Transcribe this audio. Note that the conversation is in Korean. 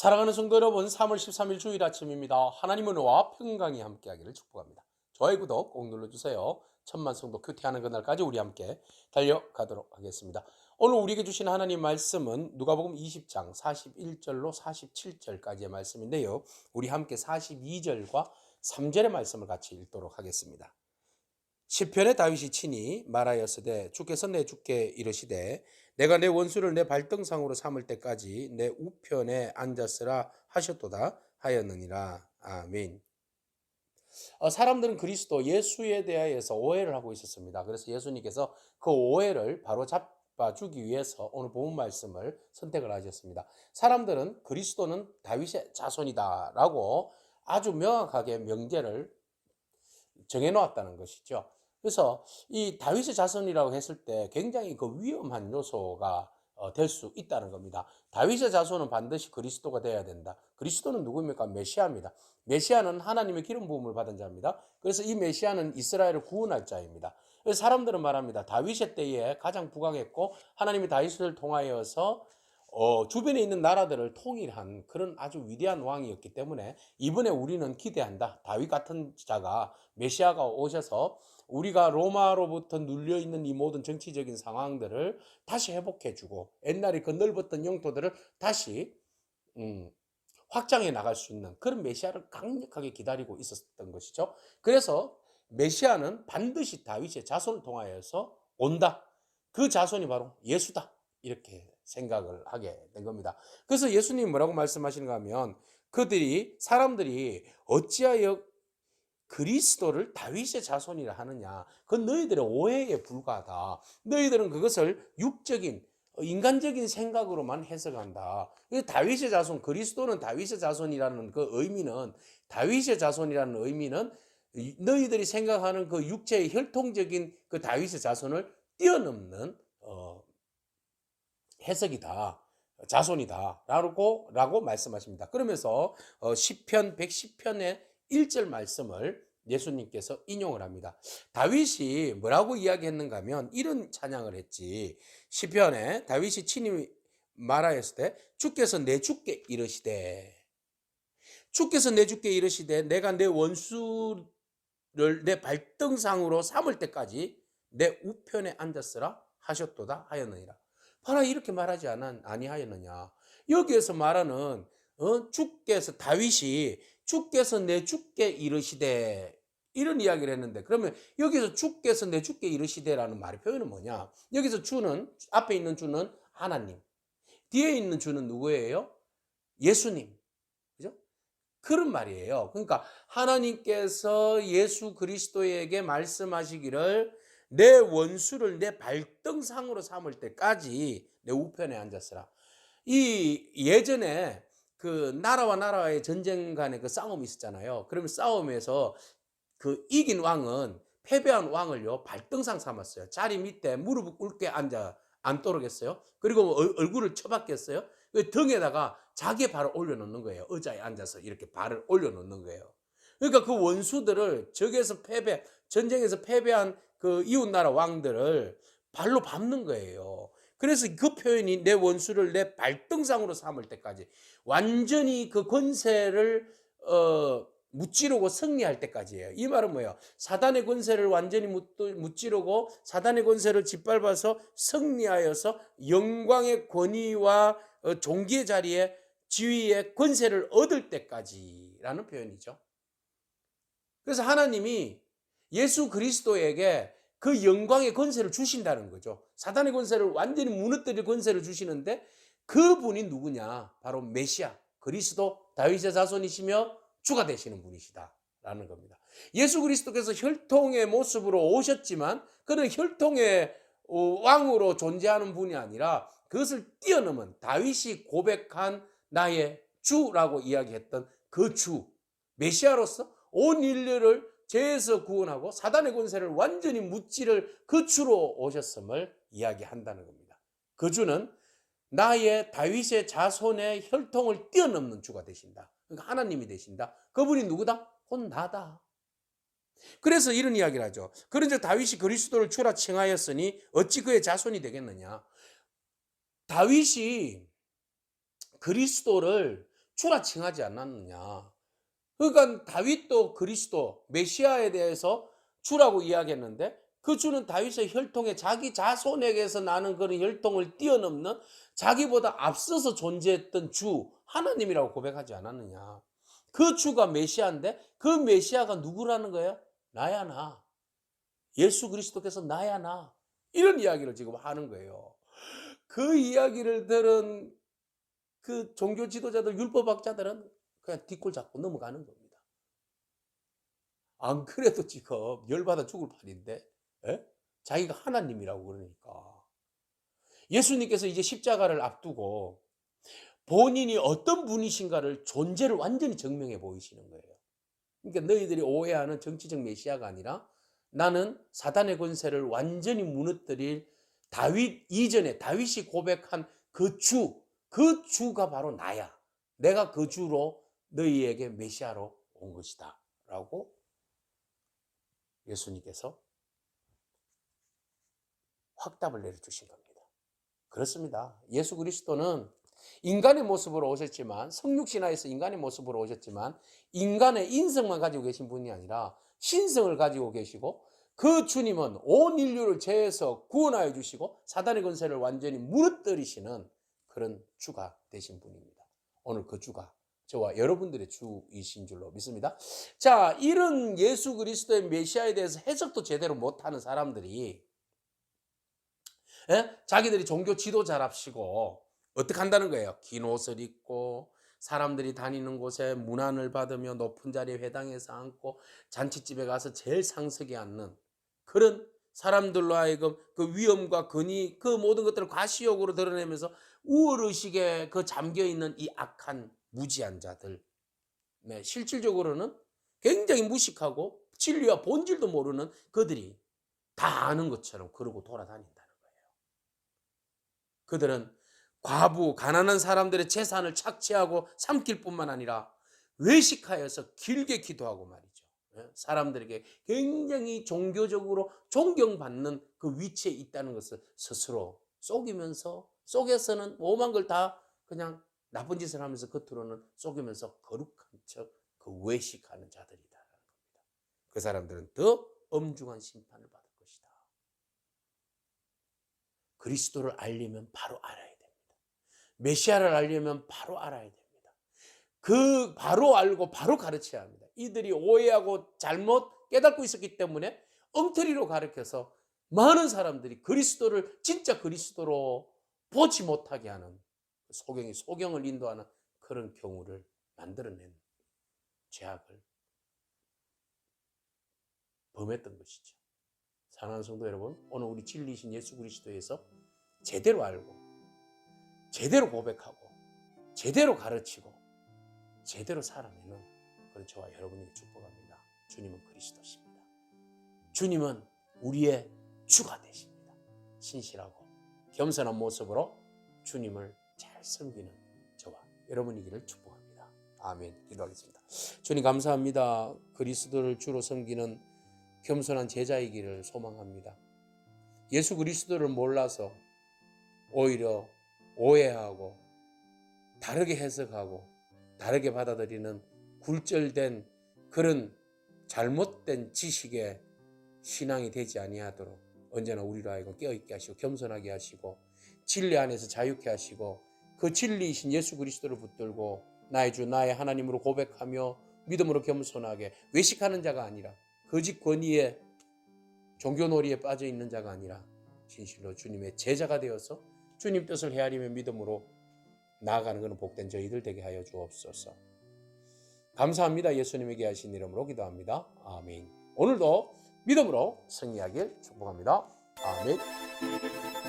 사랑하는 성도 여러분, 3월 13일 주일 아침입니다. 하나님의 은혜와 평강이 함께하기를 축복합니다. 좋아요, 구독 꼭 눌러주세요. 천만 성도 큐티하는 그날까지 우리 함께 달려가도록 하겠습니다. 오늘 우리에게 주신 하나님 말씀은 누가복음 20장 41절로 47절까지의 말씀인데요. 우리 함께 42절과 3절의 말씀을 같이 읽도록 하겠습니다. 시편의 다윗이 친히 말하였으되 주께서 내 주께 이르시되 내가 내 원수를 내 발등상으로 삼을 때까지 내 우편에 앉았으라 하셨도다 하였느니라 아멘. 어, 사람들은 그리스도 예수에 대하여서 오해를 하고 있었습니다. 그래서 예수님께서 그 오해를 바로 잡아주기 위해서 오늘 본 말씀을 선택을 하셨습니다. 사람들은 그리스도는 다윗의 자손이다라고 아주 명확하게 명제를 정해놓았다는 것이죠. 그래서 이 다윗의 자손이라고 했을 때 굉장히 그 위험한 요소가 어, 될수 있다는 겁니다. 다윗의 자손은 반드시 그리스도가 되어야 된다. 그리스도는 누구입니까? 메시아입니다. 메시아는 하나님의 기름 부음을 받은 자입니다. 그래서 이 메시아는 이스라엘을 구원할 자입니다. 그래서 사람들은 말합니다. 다윗의 때에 가장 부강했고 하나님이 다윗을 통하여서 어, 주변에 있는 나라들을 통일한 그런 아주 위대한 왕이었기 때문에 이번에 우리는 기대한다. 다윗 같은 자가 메시아가 오셔서 우리가 로마로부터 눌려 있는 이 모든 정치적인 상황들을 다시 회복해 주고 옛날에 그 넓었던 영토들을 다시 음, 확장해 나갈 수 있는 그런 메시아를 강력하게 기다리고 있었던 것이죠. 그래서 메시아는 반드시 다윗의 자손을 통하여서 온다. 그 자손이 바로 예수다. 이렇게 생각을 하게 된 겁니다. 그래서 예수님이 뭐라고 말씀하시는가 하면 그들이 사람들이 어찌하여 그리스도를 다윗의 자손이라 하느냐. 그건 너희들의 오해에 불과하다. 너희들은 그것을 육적인 인간적인 생각으로만 해석한다. 다윗의 자손, 그리스도는 다윗의 자손이라는 그 의미는 다윗의 자손이라는 의미는 너희들이 생각하는 그 육체의 혈통적인 그 다윗의 자손을 뛰어넘는 어, 해석이다. 자손이다. 라고, 라고 말씀하십니다. 그러면서 어, 10편, 110편의 1절 말씀을 예수님께서 인용을 합니다. 다윗이 뭐라고 이야기했는가 하면 이런 찬양을 했지. 시편에 다윗이 친히 말하였을 때 주께서 내 주께 이르시되 주께서 내 주께 이르시되 내가 내 원수를 내 발등상으로 삼을 때까지 내 우편에 앉았으라 하셨도다 하였느니라. 바로 이렇게 말하지 않 아니하였느냐. 여기에서 말하는 어? 주께서 다윗이 주께서 내 주께 이르시되 이런 이야기를 했는데 그러면 여기서 주께서 내 주께 이르시되라는 말의 표현은 뭐냐? 여기서 주는 앞에 있는 주는 하나님, 뒤에 있는 주는 누구예요? 예수님. 그런 말이에요. 그러니까 하나님께서 예수 그리스도에게 말씀하시기를 내 원수를 내 발등상으로 삼을 때까지 내 우편에 앉았으라. 이 예전에 그 나라와 나라의 전쟁 간의 그 싸움이 있었잖아요. 그러면 싸움에서 그 이긴 왕은 패배한 왕을요 발등상 삼았어요. 자리 밑에 무릎을 꿇게 앉아 앉도록 했어요. 그리고 얼굴을 쳐박겠어요. 그 등에다가 자기 발을 올려놓는 거예요. 의자에 앉아서 이렇게 발을 올려놓는 거예요. 그러니까 그 원수들을 적에서 패배, 전쟁에서 패배한 그 이웃나라 왕들을 발로 밟는 거예요. 그래서 그 표현이 내 원수를 내 발등상으로 삼을 때까지 완전히 그 권세를 어 무찌르고 승리할 때까지예요. 이 말은 뭐예요? 사단의 권세를 완전히 무찌르고 사단의 권세를 짓밟아서 승리하여서 영광의 권위와 어, 종기의 자리에 지위의 권세를 얻을 때까지라는 표현이죠. 그래서 하나님이 예수 그리스도에게 그 영광의 권세를 주신다는 거죠. 사단의 권세를 완전히 무너뜨릴 권세를 주시는데 그분이 누구냐? 바로 메시아, 그리스도, 다윗의 자손이시며 주가 되시는 분이시다. 라는 겁니다. 예수 그리스도께서 혈통의 모습으로 오셨지만 그는 혈통의 어, 왕으로 존재하는 분이 아니라 그것을 뛰어넘은 다윗이 고백한 나의 주라고 이야기했던 그 주, 메시아로서 온 인류를 죄에서 구원하고 사단의 권세를 완전히 무찌를 그 주로 오셨음을 이야기한다는 겁니다. 그 주는 나의 다윗의 자손의 혈통을 뛰어넘는 주가 되신다. 그러니까 하나님이 되신다. 그분이 누구다? 곧 나다. 그래서 이런 이야기를 하죠. 그런즉 다윗이 그리스도를 주라 칭하였으니 어찌 그의 자손이 되겠느냐? 다윗이 그리스도를 주라 칭하지 않았느냐. 그러니까 다윗도 그리스도 메시아에 대해서 주라고 이야기했는데 그 주는 다윗의 혈통에 자기 자손에게서 나는 그런 혈통을 뛰어넘는 자기보다 앞서서 존재했던 주 하나님이라고 고백하지 않았느냐. 그 주가 메시아인데 그 메시아가 누구라는 거예요? 나야 나. 예수 그리스도께서 나야 나. 이런 이야기를 지금 하는 거예요. 그 이야기를 들은 그 종교 지도자들, 율법학자들은 그냥 뒷골 잡고 넘어가는 겁니다. 안 그래도 지금 열받아 죽을 판인데, 에? 자기가 하나님이라고 그러니까. 예수님께서 이제 십자가를 앞두고 본인이 어떤 분이신가를 존재를 완전히 증명해 보이시는 거예요. 그러니까 너희들이 오해하는 정치적 메시아가 아니라 나는 사단의 권세를 완전히 무너뜨릴 다윗 이전에 다윗이 고백한 그 주, 그 주가 바로 나야. 내가 그 주로 너희에게 메시아로 온 것이다. 라고 예수님께서 확답을 내려주신 겁니다. 그렇습니다. 예수 그리스도는 인간의 모습으로 오셨지만 성육신화에서 인간의 모습으로 오셨지만 인간의 인성만 가지고 계신 분이 아니라 신성을 가지고 계시고 그 주님은 온 인류를 죄에서 구원하여 주시고 사단의 권세를 완전히 무너뜨리시는 그런 주가 되신 분입니다. 오늘 그 주가 저와 여러분들의 주이신 줄로 믿습니다. 자, 이런 예수 그리스도의 메시아에 대해서 해석도 제대로 못하는 사람들이 예? 자기들이 종교 지도자랍시고 어떻게 한다는 거예요? 긴 옷을 입고 사람들이 다니는 곳에 문안을 받으며 높은 자리에 회당에서 앉고 잔치집에 가서 제일 상석에 앉는 그런 사람들로 하여금 그 위험과 근위 그 모든 것들을 과시욕으로 드러내면서 우월의식에 그 잠겨 있는 이 악한 무지한 자들 네, 실질적으로는 굉장히 무식하고 진리와 본질도 모르는 그들이 다 아는 것처럼 그러고 돌아다닌다는 거예요. 그들은 과부, 가난한 사람들의 재산을 착취하고 삼킬 뿐만 아니라 외식하여서 길게 기도하고 말이죠. 예, 사람들에게 굉장히 종교적으로 존경받는 그 위치에 있다는 것을 스스로 속이면서 속에서는 오만 걸 다 그냥 나쁜 짓을 하면서 겉으로는 속이면서 거룩한 척 그 외식하는 자들이다라는 겁니다. 그 사람들은 더 엄중한 심판을 받을 것이다. 그리스도를 알려면 바로 알아야 됩니다. 메시아를 알려면 바로 알아야 됩니다. 그 바로 알고 바로 가르쳐야 합니다. 이들이 오해하고 잘못 깨닫고 있었기 때문에 엉터리로 가르쳐서 많은 사람들이 그리스도를 진짜 그리스도로 보지 못하게 하는 소경이 소경을 인도하는 그런 경우를 만들어낸 죄악을 범했던 것이죠. 사랑하는 성도 여러분, 오늘 우리 진리이신 예수 그리스도에서 제대로 알고 제대로 고백하고 제대로 가르치고 제대로 살아내는 그런 저와 여러분에게 축복합니다. 주님은 그리스도십니다. 주님은 우리의 주가 되십니다. 신실하고 겸손한 모습으로 주님을 잘 섬기는 저와 여러분이기를 축복합니다. 아멘. 기도하겠습니다. 주님 감사합니다. 그리스도를 주로 섬기는 겸손한 제자이기를 소망합니다. 예수 그리스도를 몰라서 오히려 오해하고 다르게 해석하고 다르게 받아들이는 굴절된 그런 잘못된 지식에 신앙이 되지 아니하도록 언제나 우리로 하여금 깨어있게 하시고 겸손하게 하시고 진리 안에서 자유케 하시고 그 진리이신 예수 그리스도를 붙들고 나의 주 나의 하나님으로 고백하며 믿음으로 겸손하게 외식하는 자가 아니라 거짓 권위에 종교놀이에 빠져 있는 자가 아니라 진실로 주님의 제자가 되어서 주님 뜻을 헤아리며 믿음으로 나아가는 것은 복된 저희들 되게 하여 주옵소서. 감사합니다. 예수님에게 하신 이름으로 기도합니다. 아멘. 오늘도 믿음으로 승리하길 축복합니다. 아멘.